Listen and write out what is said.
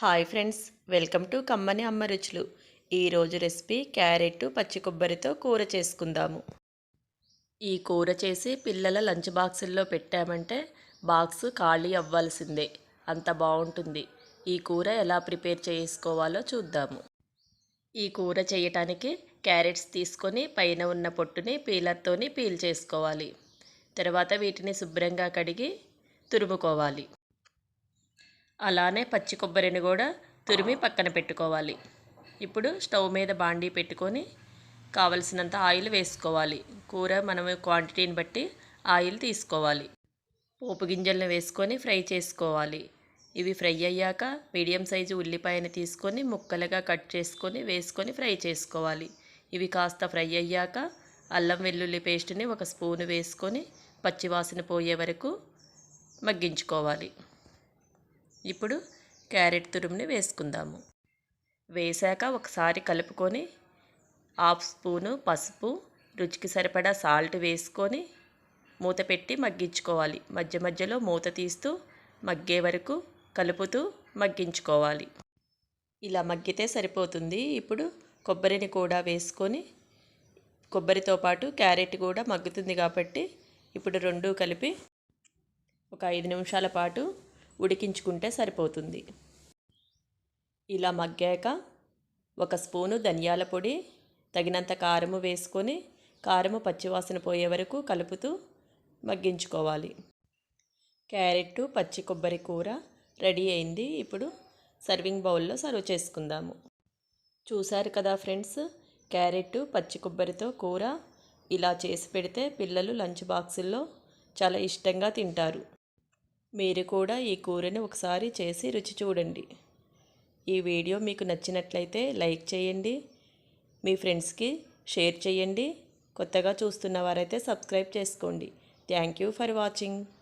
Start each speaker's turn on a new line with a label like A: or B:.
A: Hi friends welcome to కమ్మని అమ్మ రుచులు. ఈరోజు రెసిపీ క్యారెట్ పచ్చి కొబ్బరితో కూర చేసుకుందాము. ఈ కూర చేసి పిల్లల లంచ్ బాక్సుల్లో పెట్టామంటే బాక్స్ ఖాళీ అవ్వాల్సిందే. అంత బాగుంటుంది. ఈ కూర ఎలా ప్రిపేర్ చేసుకోవాలో చూద్దాము. ఈ కూర చేయటానికి క్యారెట్స్ తీసుకొని పైన ఉన్న పొట్టుని పీలర్తోని పీల్ చేసుకోవాలి. తర్వాత వీటిని శుభ్రంగా కడిగి తురుముకోవాలి. అలానే పచ్చి కొబ్బరిని కూడా తురిమి పక్కన పెట్టుకోవాలి. ఇప్పుడు స్టవ్ మీద బాండీ పెట్టుకొని కావలసినంత ఆయిల్ వేసుకోవాలి. కూర మనం క్వాంటిటీని బట్టి ఆయిల్ తీసుకోవాలి. పోపు గింజలను వేసుకొని ఫ్రై చేసుకోవాలి. ఇవి ఫ్రై అయ్యాక మీడియం సైజు ఉల్లిపాయని తీసుకొని ముక్కలుగా కట్ చేసుకొని వేసుకొని ఫ్రై చేసుకోవాలి. ఇవి కాస్త ఫ్రై అయ్యాక అల్లం వెల్లుల్లి పేస్ట్ని ఒక స్పూన్ వేసుకొని పచ్చివాసన పోయే వరకు మగ్గించుకోవాలి. ఇప్పుడు క్యారెట్ తురుముని వేసుకుందాము. వేశాక ఒకసారి కలుపుకొని హాఫ్ స్పూను పసుపు రుచికి సరిపడా సాల్ట్ వేసుకొని మూత పెట్టి మగ్గించుకోవాలి. మధ్య మధ్యలో మూత తీస్తూ మగ్గే వరకు కలుపుతూ మగ్గించుకోవాలి. ఇలా మగ్గితే సరిపోతుంది. ఇప్పుడు కొబ్బరిని కూడా వేసుకొని కొబ్బరితో పాటు క్యారెట్ కూడా మగ్గుతుంది కాబట్టి ఇప్పుడు రెండూ కలిపి ఒక ఐదు నిమిషాల పాటు ఉడికించుకుంటే సరిపోతుంది. ఇలా మగ్గాక ఒక స్పూను ధనియాల పొడి తగినంత కారము వేసుకొని కారము పచ్చివాసన పోయే వరకు కలుపుతూ మగ్గించుకోవాలి. క్యారెట్ పచ్చి కొబ్బరి కూర రెడీ అయింది. ఇప్పుడు సర్వింగ్ బౌల్లో సర్వ్ చేసుకుందాము. చూశారు కదా ఫ్రెండ్స్ క్యారెట్ పచ్చి కొబ్బరితో కూర ఇలా చేసి పెడితే పిల్లలు లంచ్ బాక్సుల్లో చాలా ఇష్టంగా తింటారు. మీరు కూడా ఈ కూరని ఒకసారి చేసి రుచి చూడండి. ఈ వీడియో మీకు నచ్చినట్లయితే లైక్ చేయండి మీ ఫ్రెండ్స్కి షేర్ చేయండి కొత్తగా చూస్తున్న వారైతే సబ్స్క్రైబ్ చేసుకోండి. Thank you for watching.